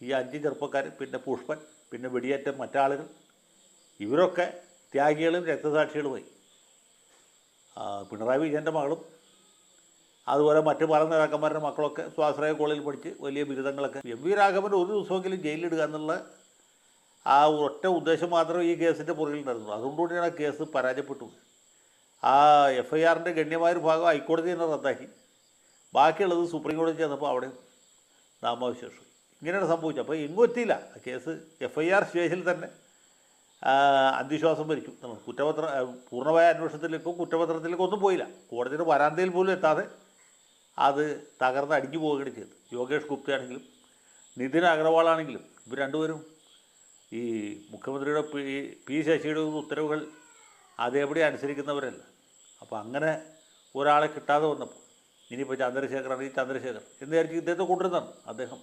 ഈ അഞ്ച് ചെറുപ്പക്കാർ പിന്നെ പുഷ്പൻ പിന്നെ വെടിയേറ്റ മറ്റാളുകൾ ഇവരൊക്കെ ത്യാഗികളും രക്തസാക്ഷികളുമായി പിണറായി വിജയന്റെ മകളും അതുപോലെ മറ്റു പല നേതാക്കന്മാരുടെ മക്കളൊക്കെ സ്വാശ്രയ കോളേജിൽ പഠിച്ച് വലിയ ബിരുദങ്ങളൊക്കെ. എം വി രാഘവൻ ഒരു ദിവസമെങ്കിലും ജയിലിലിടുക എന്നുള്ള ആ ഒറ്റ ഉദ്ദേശം മാത്രമേ ഈ കേസിന്റെ പുറകിലുണ്ടായിരുന്നുള്ളൂ അതുകൊണ്ടുകൂടിയാണ് ആ കേസ് പരാജയപ്പെട്ടു ആ എഫ് ഐ ആറിന്റെ ഗണ്യമായൊരു ഭാഗം ഹൈക്കോടതി തന്നെ റദ്ദാക്കി. ബാക്കിയുള്ളത് സുപ്രീം കോടതി ചെന്നപ്പോൾ അവിടെ നാമാവിശേഷം. ഇങ്ങനെയാണ് സംഭവിച്ചത്. അപ്പോൾ എങ്ങും എത്തിയില്ല. കേസ് എഫ് ഐ ആർ സ്റ്റേജിൽ തന്നെ അന്ധവിശ്വാസം എന്നുള്ളത്. കുറ്റപത്ര പൂർണമായ അന്വേഷണത്തിലേക്കോ കുറ്റപത്രത്തിലേക്കോ ഒന്നും പോയില്ല. കോടതിയുടെ വരാന്തയിൽ പോലും എത്താതെ അത് തകർന്ന് അടിഞ്ഞു പോവുകയാണ് ചെയ്തത്. യോഗേഷ് ഗുപ്ത ആണെങ്കിലും നിതിൻ അഗർവാൾ ആണെങ്കിലും ഇവർ രണ്ടുപേരും ഈ മുഖ്യമന്ത്രിയുടെ പി പി ശശിയുടെ ഉത്തരവുകൾ അതേപടി അനുസരിക്കുന്നവരല്ല. അപ്പോൾ അങ്ങനെ ഒരാളെ കിട്ടാതെ വന്നപ്പോൾ ഇനിയിപ്പോൾ ചന്ദ്രശേഖറാണെങ്കിൽ ചന്ദ്രശേഖർ എന്ന് വിചാരിച്ച് ഇദ്ദേഹത്തെ കൊണ്ടുവരുന്നതാണ് അദ്ദേഹം.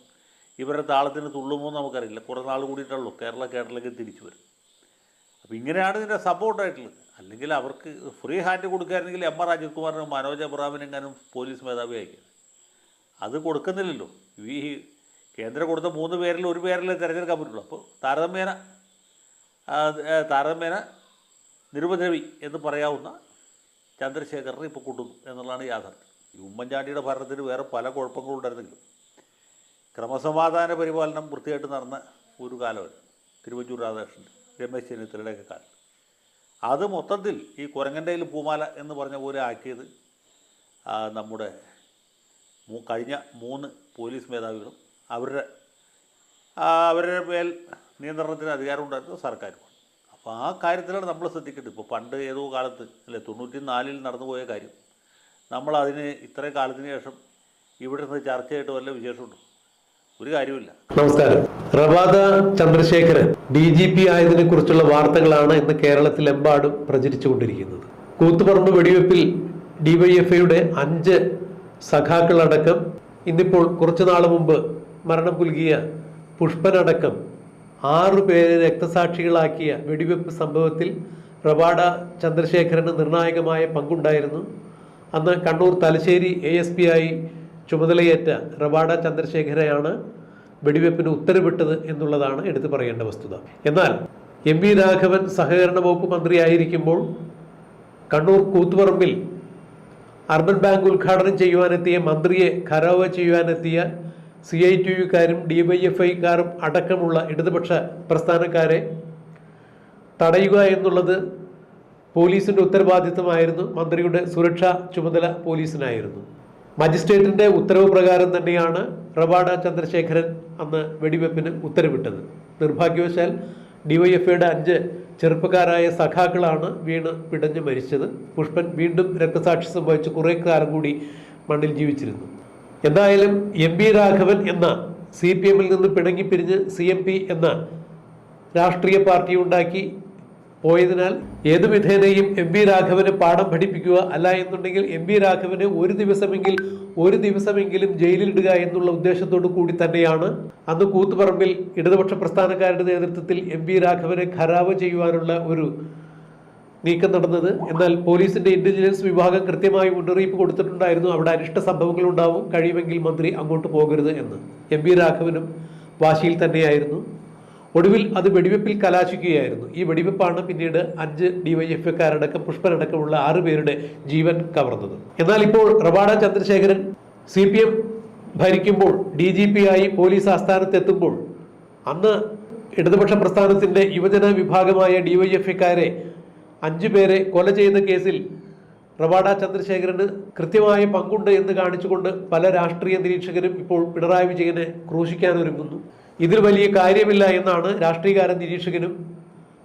ഇവരുടെ താളത്തിന് തുള്ളുമോ നമുക്കറിയില്ല. കുറേ നാൾ കൂടിയിട്ടുള്ളൂ കേരള കേരളയ്ക്ക് തിരിച്ചു വരും. അപ്പോൾ ഇങ്ങനെയാണ് ഇതിന്റെ സപ്പോർട്ടായിട്ടുള്ളത് അല്ലെങ്കിൽ അവർക്ക് ഫ്രീ ഹാൻഡ് കൊടുക്കുകയായിരുന്നെങ്കിൽ എം ആർ രാജീവ് കുമാറിനും മനോജ് അബ്രാമിനെങ്ങാനും പോലീസ് മേധാവി അയക്കുന്നത് അത് കൊടുക്കുന്നില്ലല്ലോ. ഈ കേന്ദ്രം കൊടുത്ത മൂന്ന് പേരിൽ ഒരു പേരിൽ തിരഞ്ഞെടുക്കാൻ പറ്റുള്ളൂ. അപ്പോൾ താരതമ്യേന താരതമ്യേന നിരുപദ്രവി എന്ന് പറയാവുന്ന ചന്ദ്രശേഖരനെ ഇപ്പോൾ കൊണ്ടുവന്നു എന്നുള്ളതാണ് യാഥാർത്ഥ്യം. ഈ ഉമ്മൻചാണ്ടിയുടെ ഭരണത്തിന് വേറെ പല കുഴപ്പങ്ങളും ഉണ്ടായിരുന്നെങ്കിലും ക്രമസമാധാന പരിപാലനം വൃത്തിയായിട്ട് നടന്ന ഒരു കാലമാണ് തിരുവഞ്ചൂർ രാധാകൃഷ്ണൻ രമേശ് ചെന്നിത്തലയുടെയൊക്കെ കാലം. അത് മൊത്തത്തിൽ ഈ കുരങ്ങന്റെയിൽ പൂമാല എന്ന് പറഞ്ഞ പോലെ ആക്കിയത് നമ്മുടെ കഴിഞ്ഞ മൂന്ന് പോലീസ് മേധാവികളും അവരുടെ അവരുടെ മേൽ നിയന്ത്രണത്തിന് അധികാരം ഉണ്ടായിരുന്നത് സർക്കാരുമാണ്. അപ്പോൾ ആ കാര്യത്തിലാണ് നമ്മൾ ശ്രദ്ധിക്കേണ്ടത്. ഇപ്പോൾ പണ്ട് ഏതോ കാലത്ത് അല്ലെ തൊണ്ണൂറ്റി നാലിൽ നടന്നുപോയ കാര്യം. നമ്മൾ അതിന് ഇത്രയും കാലത്തിന് ശേഷം ഇവിടെ നിന്ന് ചർച്ചയായിട്ട് വല്ല വിശേഷമുണ്ടോ? ഒരു കാര്യമില്ല നമസ്കാരം. Ravada Chandrasekharan D G P ആയതിനെ കുറിച്ചുള്ള വാർത്തകളാണ് ഇന്ന് കേരളത്തിലെമ്പാടും പ്രചരിച്ചുകൊണ്ടിരിക്കുന്നത്. കൂത്തുപറമ്പ് വെടിവെപ്പിൽ ഡിവൈഎഫ്ഐയുടെ അഞ്ച് സഖാക്കളടക്കം ഇന്നിപ്പോൾ കുറച്ചു നാൾ മുമ്പ് മരണം പുൽകിയ പുഷ്പനടക്കം ആറു പേരെ രക്തസാക്ഷികളാക്കിയ വെടിവെപ്പ് സംഭവത്തിൽ റവാഡ ചന്ദ്രശേഖരന് നിർണായകമായ പങ്കുണ്ടായിരുന്നു. അന്ന് Kannur Thalassery A S P ആയി ചുമതലയേറ്റ റവാഡ ചന്ദ്രശേഖരയാണ് വെടിവെപ്പിന് ഉത്തരവിട്ടത് എന്നുള്ളതാണ് എടുത്തു പറയേണ്ട വസ്തുത. എന്നാൽ എം വി രാഘവൻ സഹകരണ വകുപ്പ് മന്ത്രിയായിരിക്കുമ്പോൾ കണ്ണൂർ കൂത്തുപറമ്പിൽ അർബൻ ബാങ്ക് ഉദ്ഘാടനം ചെയ്യുവാനെത്തിയ മന്ത്രിയെ ഖരാവ് ചെയ്യുവാനെത്തിയ സി ഐ ടി യുക്കാരും ഡി വൈ എഫ് ഐക്കാരും അടക്കമുള്ള ഇടതുപക്ഷ പ്രസ്ഥാനക്കാരെ തടയുക എന്നുള്ളത് പോലീസിന്റെ ഉത്തരവാദിത്തമായിരുന്നു. മന്ത്രിയുടെ സുരക്ഷാ ചുമതല പോലീസിനായിരുന്നു. മജിസ്ട്രേറ്റിന്റെ ഉത്തരവ് പ്രകാരം തന്നെയാണ് റവാഡ ചന്ദ്രശേഖരൻ അന്ന് വെടിവെപ്പിന് ഉത്തരവിട്ടത്. നിർഭാഗ്യവശാൽ ഡിവൈഎഫ്ഐയുടെ അഞ്ച് ചെറുപ്പക്കാരായ സഖാക്കളാണ് വീണ് പിടഞ്ഞ് മരിച്ചത്. പുഷ്പൻ വീണ്ടും രക്തസാക്ഷി സംഭവിച്ച് കുറേ കാലം കൂടി മണ്ണിൽ ജീവിച്ചിരുന്നു. എന്തായാലും എം പി രാഘവൻ എന്ന സി പി എമ്മിൽ നിന്ന് പിണങ്ങിപ്പിരിഞ്ഞ് സി എം പി എന്ന രാഷ്ട്രീയ പാർട്ടി ഉണ്ടാക്കി പോയതിനാൽ ഏതു വിധേനയും എം വി രാഘവന് പാഠം പഠിപ്പിക്കുക അല്ല എന്നുണ്ടെങ്കിൽ എം വി രാഘവന് ഒരു ദിവസമെങ്കിൽ ഒരു ദിവസമെങ്കിലും ജയിലിലിടുക എന്നുള്ള ഉദ്ദേശത്തോടു കൂടി തന്നെയാണ്. അന്ന് കൂത്തുപറമ്പിൽ ഇടതുപക്ഷ പ്രസ്ഥാനക്കാരുടെ നേതൃത്വത്തിൽ എം വി രാഘവനെ ഖരാവ് ചെയ്യുവാനുള്ള ഒരു നീക്കം നടന്നത്. എന്നാൽ പോലീസിന്റെ ഇന്റലിജൻസ് വിഭാഗം കൃത്യമായി മുന്നറിയിപ്പ് കൊടുത്തിട്ടുണ്ടായിരുന്നു. അവിടെ അനിഷ്ട സംഭവങ്ങൾ ഉണ്ടാവും കഴിയുമെങ്കിൽ മന്ത്രി അങ്ങോട്ട് പോകരുത് എന്ന് എം വി രാഘവനും വാശിയിൽ തന്നെയായിരുന്നു. ഒടുവിൽ അത് വെടിവെപ്പിൽ കലാശിക്കുകയായിരുന്നു. ഈ വെടിവെപ്പാണ് പിന്നീട് അഞ്ച് ഡിവൈഎഫ്ഐക്കാരടക്കം പുഷ്പനടക്കമുള്ള ആറ് പേരുടെ ജീവൻ കവർന്നത്. എന്നാൽ ഇപ്പോൾ Ravada Chandrasekharan C P M ഭരിക്കുമ്പോൾ ഡി ജി പി ആയി പോലീസ് ആസ്ഥാനത്തെത്തുമ്പോൾ അന്ന് ഇടതുപക്ഷ പ്രസ്ഥാനത്തിന്റെ യുവജന വിഭാഗമായ ഡിവൈഎഫ്ഐക്കാരെ അഞ്ചു പേരെ കൊല ചെയ്ത കേസിൽ റവാഡ ചന്ദ്രശേഖരന് കൃത്യമായ പങ്കുണ്ട് എന്ന് കാണിച്ചുകൊണ്ട് പല രാഷ്ട്രീയ നിരീക്ഷകരും ഇപ്പോൾ പിണറായി വിജയനെ ക്രൂശിക്കാനൊരുങ്ങുന്നു ഇതിൽ വലിയ കാര്യമില്ല എന്നാണ് രാഷ്ട്രീയകാര നിരീക്ഷകനും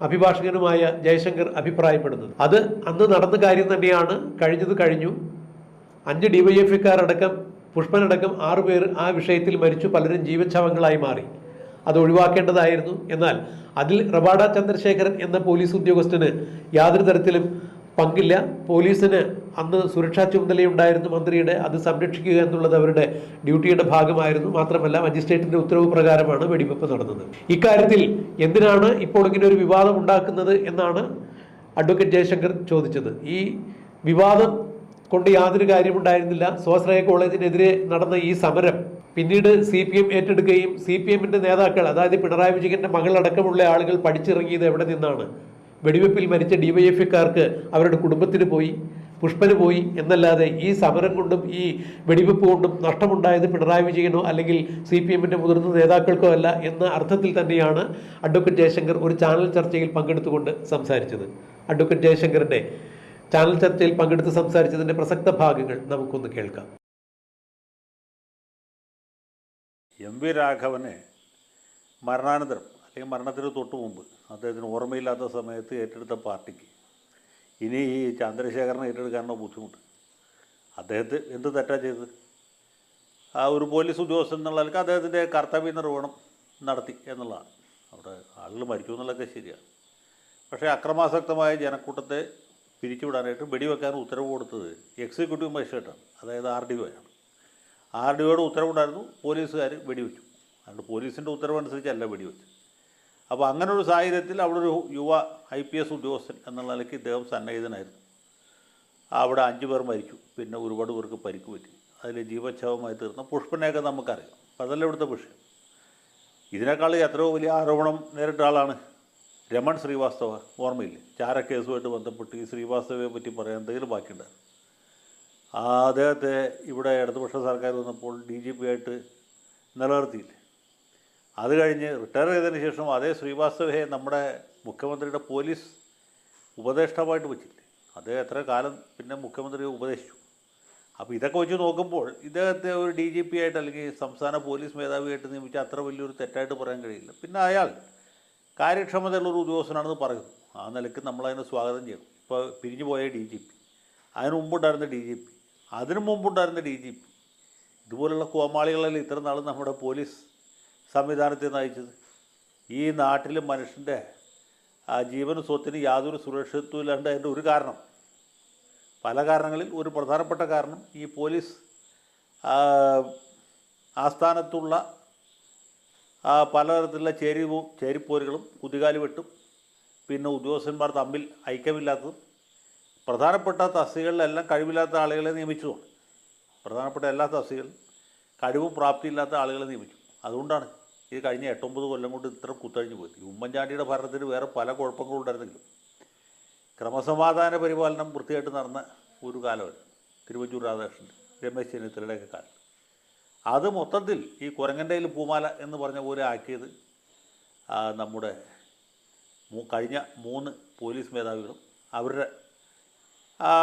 അഭിഭാഷകനുമായ ജയശങ്കർ അഭിപ്രായപ്പെടുന്നത്. അത് അന്ന് നടന്ന കാര്യം തന്നെയാണ്. കഴിഞ്ഞത് കഴിഞ്ഞു. അഞ്ച് ഡിവൈഎഫ്ഐക്കാരടക്കം പുഷ്പനടക്കം ആറുപേർ ആ വിഷയത്തിൽ മരിച്ചു. പലരും ജീവച്ഛവങ്ങളായി മാറി. അത് ഒഴിവാക്കേണ്ടതായിരുന്നു. എന്നാൽ അതിൽ റബാഡ ചന്ദ്രശേഖരൻ എന്ന പോലീസ് ഉദ്യോഗസ്ഥന് യാതൊരു തരത്തിലും പങ്കില്ല. പോലീസിന് അന്ന് സുരക്ഷാ ചുമതലയുണ്ടായിരുന്നു മന്ത്രിയുടെ അത് സംരക്ഷിക്കുക എന്നുള്ളത് അവരുടെ ഡ്യൂട്ടിയുടെ ഭാഗമായിരുന്നു. മാത്രമല്ല മജിസ്ട്രേറ്റിന്റെ ഉത്തരവ് പ്രകാരമാണ് വെടിവെപ്പ് നടന്നത്. ഇക്കാര്യത്തിൽ എന്തിനാണ് ഇപ്പോൾ ഇങ്ങനെ ഒരു വിവാദം ഉണ്ടാക്കുന്നത് എന്നാണ് അഡ്വക്കേറ്റ് ജയശങ്കർ ചോദിച്ചത്. ഈ വിവാദം കൊണ്ട് യാതൊരു കാര്യമുണ്ടായിരുന്നില്ല. സ്വാശ്രയ കോളേജിനെതിരെ നടന്ന ഈ സമരം പിന്നീട് സി പി എം ഏറ്റെടുക്കുകയും സി പി എമ്മിന്റെ നേതാക്കൾ അതായത് പിണറായി വിജയന്റെ മകളടക്കമുള്ള ആളുകൾ പഠിച്ചിറങ്ങിയത് എവിടെ നിന്നാണ്? വെടിവെപ്പിൽ മരിച്ച ഡിവൈഎഫ്ഐക്കാർക്ക് അവരുടെ കുടുംബത്തിന് പോയി. പുഷ്പന് പോയി എന്നല്ലാതെ ഈ സമരം കൊണ്ടും ഈ വെടിവെപ്പ് കൊണ്ടും നഷ്ടമുണ്ടായത് പിണറായി വിജയനോ അല്ലെങ്കിൽ സി പി എമ്മിന്റെ മുതിർന്ന നേതാക്കൾക്കോ അല്ല എന്ന അർത്ഥത്തിൽ തന്നെയാണ് അഡ്വക്കേറ്റ് ജയശങ്കർ ഒരു ചാനൽ ചർച്ചയിൽ പങ്കെടുത്തുകൊണ്ട് സംസാരിച്ചത്. അഡ്വക്കേറ്റ് ജയശങ്കറിന്റെ ചാനൽ ചർച്ചയിൽ പങ്കെടുത്ത് സംസാരിച്ചതിന്റെ പ്രസക്ത ഭാഗങ്ങൾ നമുക്കൊന്ന് കേൾക്കാം. എം വി രാഘവനെ മരണാനന്തരം അല്ലെങ്കിൽ മരണത്തിന് തൊട്ട് മുമ്പ് അദ്ദേഹത്തിന് ഓർമ്മയില്ലാത്ത സമയത്ത് ഏറ്റെടുത്ത പാർട്ടിക്ക് ഇനി ഈ ചന്ദ്രശേഖരനെ ഏറ്റെടുക്കാനുള്ള ബുദ്ധിമുട്ട്. അദ്ദേഹത്തെ എന്ത് തെറ്റാ ചെയ്തത്? ആ ഒരു പോലീസ് ഉദ്യോഗസ്ഥൻ എന്നുള്ള നിലയ്ക്ക് അദ്ദേഹത്തിന്റെ കർത്തവ്യ നിർവഹണം നടത്തി എന്നുള്ളതാണ്. അവിടെ ആളുകൾ മരിക്കും എന്നുള്ളതൊക്കെ ശരിയാണ്. പക്ഷേ അക്രമാസക്തമായ ജനക്കൂട്ടത്തെ പിരിച്ചുവിടാനായിട്ട് വെടിവെക്കാൻ ഉത്തരവ് കൊടുത്തത് എക്സിക്യൂട്ടീവ് മജിസ്ട്രേറ്റാണ് അതായത് ആർ ഡി ഒ ആണ്. ആർ ഡി ഒയുടെ ഉത്തരവുണ്ടായിരുന്നു പോലീസുകാർ വെടിവെച്ചു. അതുകൊണ്ട് പോലീസിന്റെ ഉത്തരവനുസരിച്ചല്ല വെടിവെച്ചു അപ്പോൾ അങ്ങനെ ഒരു സാഹചര്യത്തിൽ അവിടെ ഒരു യുവ ഐ പി എസ് ഉദ്യോഗസ്ഥൻ എന്നുള്ള നിലയ്ക്ക് ഇദ്ദേഹം സന്നിഹിതനായിരുന്നു അവിടെ അഞ്ച് പേർ മരിച്ചു. പിന്നെ ഒരുപാട് പേർക്ക് പരിക്ക് പറ്റി. അതിൽ ജീവച്ഛവമായി തീർന്ന പുഷ്പനെയൊക്കെ നമുക്കറിയാം. അപ്പം അതല്ല ഇവിടുത്തെ വിഷയം. ഇതിനേക്കാൾ എത്രയോ വലിയ ആരോപണം നേരിട്ട ആളാണ് രമൺ ശ്രീവാസ്തവ. ഓർമ്മയില്ലേ? ചാരക്കേസുമായിട്ട് ബന്ധപ്പെട്ട് ഈ ശ്രീവാസ്തവയെ പറ്റി പറയാൻ എന്തെങ്കിലും ബാക്കിയുണ്ട്? അദ്ദേഹത്തെ ഇവിടെ ഇടതുപക്ഷ സർക്കാർ വന്നപ്പോൾ ഡി ജി പി ആയിട്ട് നിലനിർത്തിയില്ലേ? അത് കഴിഞ്ഞ് റിട്ടയർ ചെയ്തതിന് ശേഷം അതേ ശ്രീവാസ്തവയെ നമ്മുടെ മുഖ്യമന്ത്രിയുടെ പോലീസ് ഉപദേഷ്ടാവായിട്ട് വെച്ചില്ലേ? അദ്ദേഹം എത്ര കാലം പിന്നെ മുഖ്യമന്ത്രി ഉപദേശിച്ചു. അപ്പോൾ ഇതൊക്കെ വെച്ച് നോക്കുമ്പോൾ ഇദ്ദേഹത്തെ ഒരു ഡി ജി പി ആയിട്ട് അല്ലെങ്കിൽ സംസ്ഥാന പോലീസ് മേധാവിയായിട്ട് നിയമിച്ച അത്ര വലിയൊരു തെറ്റായിട്ട് പറയാൻ കഴിയില്ല. പിന്നെ അയാൾ കാര്യക്ഷമതയുള്ളൊരു ഉദ്യോഗസ്ഥനാണെന്ന് പറയുന്നു. ആ നിലയ്ക്ക് നമ്മളതിനെ സ്വാഗതം ചെയ്യണം ഇപ്പോൾ പിരിഞ്ഞു പോയ ഡി ജി പി. അതിന് മുമ്പുണ്ടായിരുന്ന ഡി ജി പി. അതിനു മുമ്പുണ്ടായിരുന്ന ഡി ജി പി. ഇതുപോലുള്ള കോമാളികളെല്ലാം ഇത്ര നാൾ നമ്മുടെ പോലീസ് സംവിധാനത്തെ നയിച്ചത്. ഈ നാട്ടിൽ മനുഷ്യന്റെ ആ ജീവനും സ്വത്തിന് യാതൊരു സുരക്ഷിതത്വം ഇല്ലാണ്ട് അതിന്റെ ഒരു കാരണം പല കാരണങ്ങളിൽ ഒരു പ്രധാനപ്പെട്ട കാരണം ഈ പോലീസ് ആസ്ഥാനത്തുള്ള പലതരത്തിലുള്ള ചേരിവും ചേരിപ്പോരുകളും കുതികാലി വെട്ടും. പിന്നെ ഉദ്യോഗസ്ഥന്മാർ തമ്മിൽ ഐക്യമില്ലാത്തതും പ്രധാനപ്പെട്ട തസ്തികളിലെല്ലാം കഴിവില്ലാത്ത ആളുകളെ നിയമിച്ചതുമാണ്. പ്രധാനപ്പെട്ട എല്ലാ തസ്തികളും കഴിവും പ്രാപ്തിയില്ലാത്ത ആളുകളെ നിയമിച്ചു. അതുകൊണ്ടാണ് ഈ കഴിഞ്ഞ എട്ടൊമ്പത് കൊല്ലം കൊണ്ട് ഇത്ര കുത്തഴിഞ്ഞു പോയി. ഉമ്മൻചാണ്ടിയുടെ ഭരണത്തിന് വേറെ പല കുഴപ്പങ്ങളും ഉണ്ടായിരുന്നെങ്കിലും ക്രമസമാധാന പരിപാലനം വൃത്തിയായിട്ട് നടന്ന ഒരു കാലമാണ് തിരുവഞ്ചൂർ രാധാകൃഷ്ണൻ രമേശ് ചെന്നിത്തലയുടെയൊക്കെ കാലം. അത് മൊത്തത്തിൽ ഈ കുരങ്ങന്റെയിൽ പൂമാല എന്ന് പറഞ്ഞ പോലെ ആക്കിയത് നമ്മുടെ കഴിഞ്ഞ മൂന്ന് പോലീസ് മേധാവികളും. അവരുടെ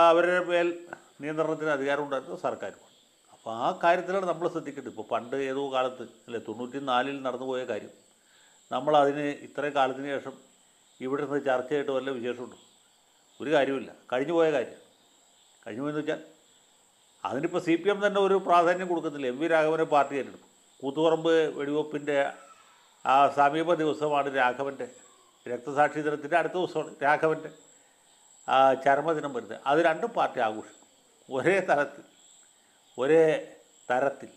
അവരുടെ മേൽ നിയന്ത്രണത്തിന് അധികാരമുണ്ടായിരുന്നു സർക്കാരുമാണ് അപ്പോൾ ആ കാര്യത്തിലാണ് നമ്മൾ ശ്രദ്ധിക്കേണ്ടത്. ഇപ്പോൾ പണ്ട് ഏതോ കാലത്ത് അല്ലെ തൊണ്ണൂറ്റി നാലിൽ നടന്നു പോയ കാര്യം. നമ്മൾ അതിന് ഇത്രയും കാലത്തിന് ശേഷം ഇവിടെ നിന്ന് ചർച്ചയായിട്ട് വല്ല വിശേഷമുണ്ടോ? ഒരു കാര്യമില്ല കഴിഞ്ഞു പോയ കാര്യം. കഴിഞ്ഞു പോയെന്ന് വെച്ചാൽ അതിനിപ്പോൾ സി പി എം തന്നെ ഒരു പ്രാധാന്യം കൊടുക്കുന്നില്ല. എം വി രാഘവനെ പാർട്ടി ഏറ്റെടുക്കും. കൂത്തുപറമ്പ് വെടിവെപ്പിന്റെ ആ സമീപ ദിവസമാണ് രാഘവന്റെ രക്തസാക്ഷി ദിനത്തിന്റെ അടുത്ത ദിവസമാണ് രാഘവന്റെ ചരമദിനം വരുന്നത്. അത് രണ്ടും പാർട്ടി ആഘോഷിക്കും. ഒരേ തരത്തിൽ ഒരേ തരത്തിൽ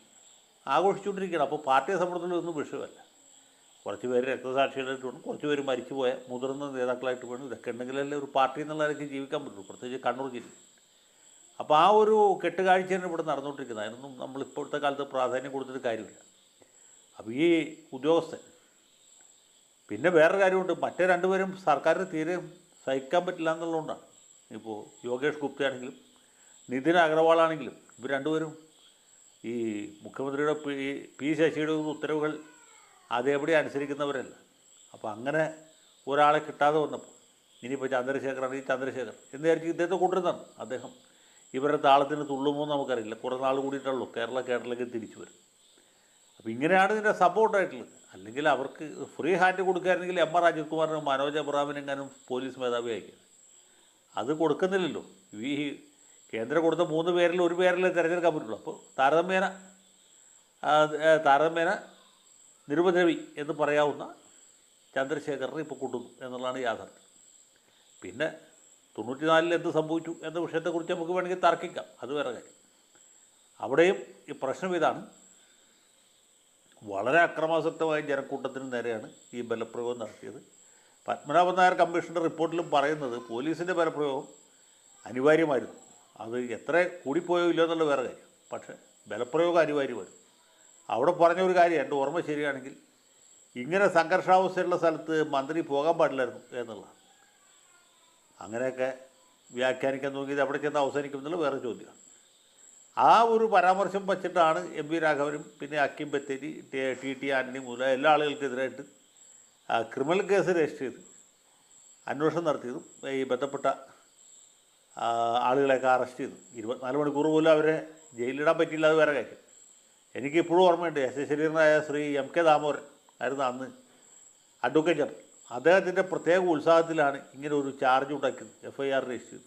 ആഘോഷിച്ചുകൊണ്ടിരിക്കുകയാണ്. അപ്പോൾ പാർട്ടിയെ സംബന്ധിച്ചുള്ള ഒന്നും വിഷയമല്ല. കുറച്ച് പേര് രക്തസാക്ഷികളായിട്ട് വേണം കുറച്ച് പേര് മരിച്ചുപോയ മുതിർന്ന നേതാക്കളായിട്ട് വേണം. ഇതൊക്കെ ഉണ്ടെങ്കിലല്ലേ ഒരു പാർട്ടി എന്നുള്ള നിലയ്ക്ക് ജീവിക്കാൻ പറ്റുള്ളൂ. പ്രത്യേകിച്ച് കണ്ണൂർ ജില്ല. അപ്പോൾ ആ ഒരു കെട്ടുകാഴ്ചയാണ് ഇവിടെ നടന്നുകൊണ്ടിരിക്കുന്നത്. അതിനൊന്നും നമ്മൾ ഇപ്പോഴത്തെ കാലത്ത് പ്രാധാന്യം കൊടുത്തിട്ട് കാര്യമില്ല. അപ്പോൾ ഈ ഉദ്യോഗസ്ഥൻ പിന്നെ വേറൊരു കാര്യമുണ്ട്. മറ്റേ രണ്ടുപേരും സർക്കാരിന് തീരെ സഹിക്കാൻ പറ്റില്ല എന്നുള്ളതുകൊണ്ടാണ്. ഇപ്പോൾ യോഗേഷ് ഗുപ്ത ആണെങ്കിലും നിതിൻ അഗർവാൾ ആണെങ്കിലും ഇവർ രണ്ടുപേരും ഈ മുഖ്യമന്ത്രിയുടെ പി പി ശശിയുടെ ഉത്തരവുകൾ അതേപടി അനുസരിക്കുന്നവരല്ല. അപ്പോൾ അങ്ങനെ ഒരാളെ കിട്ടാതെ വന്നപ്പോൾ ഇനിയിപ്പോൾ ചന്ദ്രശേഖറാണെങ്കിൽ ചന്ദ്രശേഖർ എന്ന് വിചാരിച്ച് ഇദ്ദേഹത്തെ കൊണ്ടുവരുന്നതാണ് അദ്ദേഹം. ഇവരുടെ താളത്തിന് തുള്ളുമോ എന്ന് നമുക്കറിയില്ല. കുറേ നാൾ കൂടിയിട്ടുള്ളൂ കേരള കേരളത്തിലേക്ക് തിരിച്ചു വരും. അപ്പോൾ ഇങ്ങനെയാണ് ഇതിന്റെ സപ്പോർട്ടായിട്ടുള്ളത് അല്ലെങ്കിൽ അവർക്ക് ഫ്രീ ഹാൻഡ് കൊടുക്കുകയായിരുന്നെങ്കിൽ എം ആർ രാജീവ് കുമാറിനും മനോജ് അബ്രാമിനെങ്ങാനും പോലീസ് മേധാവി അത് കൊടുക്കുന്നില്ലല്ലോ. ഈ കേന്ദ്രം കൊടുത്ത മൂന്ന് പേരിൽ ഒരു പേരല്ലേ തിരഞ്ഞെടുക്കാൻ പറ്റുള്ളൂ. അപ്പോൾ താരതമ്യേന താരതമ്യേന നിരുപദ്രവി എന്ന് പറയാവുന്ന ചന്ദ്രശേഖരനെ ഇപ്പോൾ കൂട്ടുന്നു എന്നുള്ളതാണ് യാഥാർത്ഥ്യം. പിന്നെ തൊണ്ണൂറ്റിനാലിൽ എന്ത് സംഭവിച്ചു എന്ന വിഷയത്തെക്കുറിച്ച് നമുക്ക് വേണമെങ്കിൽ തർക്കിക്കാം. അത് വേറെ കാര്യം. അവിടെയും ഈ പ്രശ്നം ഇതാണ്. വളരെ അക്രമാസക്തമായ ജനക്കൂട്ടത്തിന് നേരെയാണ് ഈ ബലപ്രയോഗം നടത്തിയത്. പത്മനാഭൻ നായർ കമ്മീഷന്റെ റിപ്പോർട്ടിലും പറയുന്നത് പോലീസിന്റെ ബലപ്രയോഗം അനിവാര്യമായിരുന്നു. അത് എത്ര കൂടിപ്പോയോ ഇല്ലയോ എന്നുള്ള വേറെ കാര്യം. പക്ഷേ ബലപ്രയോഗം വരും. അവിടെ പറഞ്ഞ ഒരു കാര്യം എന്റെ ഓർമ്മ ശരിയാണെങ്കിൽ ഇങ്ങനെ സംഘർഷാവസ്ഥയുള്ള സ്ഥലത്ത് മന്ത്രി പോകാൻ പാടില്ലായിരുന്നു എന്നുള്ളതാണ്. അങ്ങനെയൊക്കെ വ്യാഖ്യാനിക്കാൻ നോക്കിയത് അവിടെ ചെന്ന് അവസാനിക്കും എന്നുള്ള വേറെ ചോദ്യമാണ്. ആ ഒരു പരാമർശം വച്ചിട്ടാണ് എം വി രാഘവനും പിന്നെ അക്കിം ബത്തേരി ടി ടി ആന്റണി മുതലായ എല്ലാ ആളുകൾക്കെതിരായിട്ട് ക്രിമിനൽ കേസ് രജിസ്റ്റർ ചെയ്ത് അന്വേഷണം നടത്തിയതും ഈ ബന്ധപ്പെട്ട ആളുകളെയൊക്കെ അറസ്റ്റ് ചെയ്തു. ഇരുപത്തിനാല് മണിക്കൂർ പോലും അവരെ ജയിലിലിടാൻ പറ്റിയില്ല അത് വേറെ കാര്യം. എനിക്ക് ഇപ്പോഴും ഓർമ്മയുണ്ട് എസ് എ ശരീരനായ ശ്രീ എം കെ ദാമോദരൻ ആയിരുന്നു അന്ന് അഡ്വക്കേറ്റ് ജനറൽ അദ്ദേഹത്തിന്റെ പ്രത്യേക ഉത്സാഹത്തിലാണ് ഇങ്ങനെ ഒരു ചാർജ് ഉണ്ടാക്കിയത് എഫ് ഐ ആർ രജിസ്റ്റർ ചെയ്തു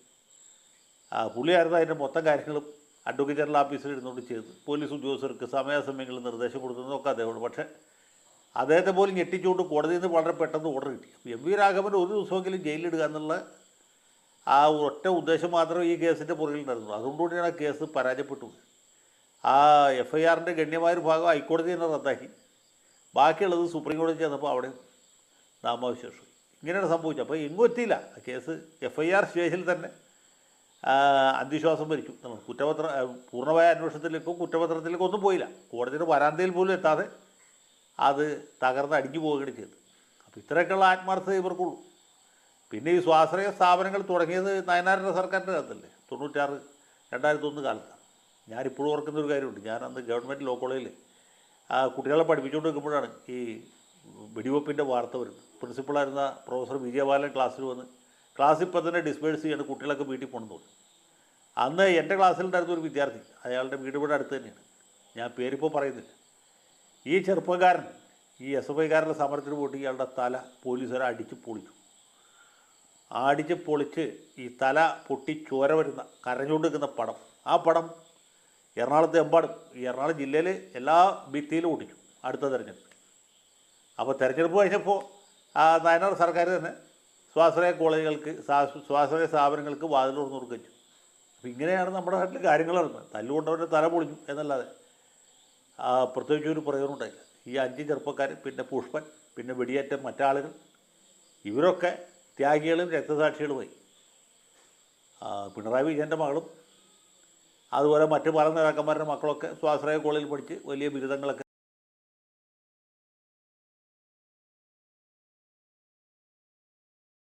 പുള്ളിയായിരുന്നു അതിന്റെ മൊത്തം കാര്യങ്ങളും അഡ്വക്കേറ്റ് ജനറൽ ഓഫീസിൽ ഇരുന്നുകൊണ്ട് ചെയ്തത്. പോലീസ് ഉദ്യോഗസ്ഥർക്ക് സമയാസമയങ്ങളിൽ നിർദ്ദേശം കൊടുക്കുന്നതൊക്കെ അദ്ദേഹമാണ്. പക്ഷേ അദ്ദേഹത്തെ പോലും ഞെട്ടിച്ചുകൊണ്ട് കോടതിയിൽ നിന്ന് വളരെ പെട്ടെന്ന് ഓർഡർ കിട്ടി. എം വി രാഘവൻ ഒരു ദിവസമെങ്കിലും ജയിലിലിടുക എന്നുള്ള ആ ഒറ്റ ഉദ്ദേശം മാത്രമേ ഈ കേസിന്റെ പുറകിൽ ഉണ്ടായിരുന്നു അതുകൊണ്ടുകൂടിയാണ് ആ കേസ് പരാജയപ്പെട്ടു. ആ എഫ് ഐ ആറിന്റെ ഗണ്യമായൊരു ഭാഗം ഹൈക്കോടതി തന്നെ റദ്ദാക്കി. ബാക്കിയുള്ളത് സുപ്രീം കോടതി ചെന്നപ്പോൾ അവിടെ നാമാവശേഷം. ഇങ്ങനെയാണ് സംഭവിച്ചത്. അപ്പോൾ എങ്ങും എത്തിയില്ല. കേസ് എഫ് ഐ ആർ സ്റ്റേജിൽ തന്നെ അന്ധവിശ്വാസം ഭരിച്ചു. കുറ്റപത്ര പൂർണമായ അന്വേഷണത്തിലേക്കോ കുറ്റപത്രത്തിലേക്കോ ഒന്നും പോയില്ല. കോടതിയുടെ വരാന്തയിൽ പോലും എത്താതെ അത് തകർന്ന് അടിഞ്ഞു പോവുകയാണ് ചെയ്തത്. അപ്പോൾ ഇത്രയൊക്കെയുള്ള ആത്മാർത്ഥത ഇവർക്കുള്ളൂ. പിന്നെ ഈ സ്വാശ്രയ സ്ഥാപനങ്ങൾ തുടങ്ങിയത് നയനാറിന്റെ സർക്കാരിന്റെ കാലത്തല്ലേ? തൊണ്ണൂറ്റാറ് രണ്ടായിരത്തി ഒന്ന് കാലത്താണ്. ഞാനിപ്പോഴും ഓർക്കുന്ന ഒരു കാര്യമുണ്ട്. ഞാൻ അന്ന് ഗവൺമെന്റ് ലോ കോളേജിൽ ആ കുട്ടികളെ പഠിപ്പിച്ചുകൊണ്ട് നിൽക്കുമ്പോഴാണ് ഈ വെടിവെപ്പിന്റെ വാർത്ത വരുന്നത്. പ്രിൻസിപ്പളായിരുന്ന പ്രൊഫസർ വിജയബാലൻ ക്ലാസ്സിൽ വന്ന് ക്ലാസ് ഇപ്പം തന്നെ ഡിസ്പേഴ്സ് ചെയ്യാണ് കുട്ടികളൊക്കെ വീട്ടിൽ പോകണമെന്ന് തോന്നി അന്ന് എന്റെ ക്ലാസ്സിലുണ്ടായിരുന്ന ഒരു വിദ്യാർത്ഥി അയാളുടെ വീട് ഇവിടെ അടുത്ത് തന്നെയാണ്. ഞാൻ പേരിപ്പോൾ പറയുന്നില്ല. ഈ ചെറുപ്പക്കാരൻ ഈ എസ് എഫ് ഐക്കാരുടെ സമരത്തിന് പോയിട്ട് ഇയാളുടെ തല പോലീസുകാരെ അടിച്ച് പൊളിച്ചു. അടിച്ച് പൊളിച്ച് ഈ തല പൊട്ടി ചോര വരുന്ന കരഞ്ഞുകൊണ്ടിരിക്കുന്ന പടം. ആ പടം എറണാകുളത്ത് എമ്പാടും എറണാകുളം ജില്ലയിൽ എല്ലാ ഭിത്തിയിലും ഓടിച്ചു അടുത്ത തെരഞ്ഞെടുപ്പ്. അപ്പോൾ തെരഞ്ഞെടുപ്പ് കഴിഞ്ഞപ്പോൾ ആ നയനാട് സർക്കാർ തന്നെ സ്വാശ്രയ കോളേജുകൾക്ക് സ്വാശ്രയ സ്ഥാപനങ്ങൾക്ക് വാതിൽ തുറന്നു കൊടുക്കുകയും അപ്പം അപ്പോൾ ഇങ്ങനെയാണ് നമ്മുടെ നാട്ടിൽ കാര്യങ്ങൾ നടന്നത്. തല്ലുകൊണ്ടവന്റെ തല പൊളിഞ്ഞു എന്നല്ലാതെ പ്രത്യേകിച്ച് ഒരു പ്രയോജനം ഉണ്ടായില്ല. ഈ അഞ്ച് ചെറുപ്പക്കാർ പിന്നെ പുഷ്പൻ പിന്നെ വെടിയേറ്റ മറ്റാളുകൾ ഇവരൊക്കെ ത്യാഗികളും രക്തസാക്ഷികളുമായി പിണറായി വിജയന്റെ മകളും അതുപോലെ മറ്റു പല നേതാക്കന്മാരുടെ മക്കളൊക്കെ സ്വാശ്രയ കോളേജിൽ പഠിച്ച് വലിയ ബിരുദങ്ങളൊക്കെ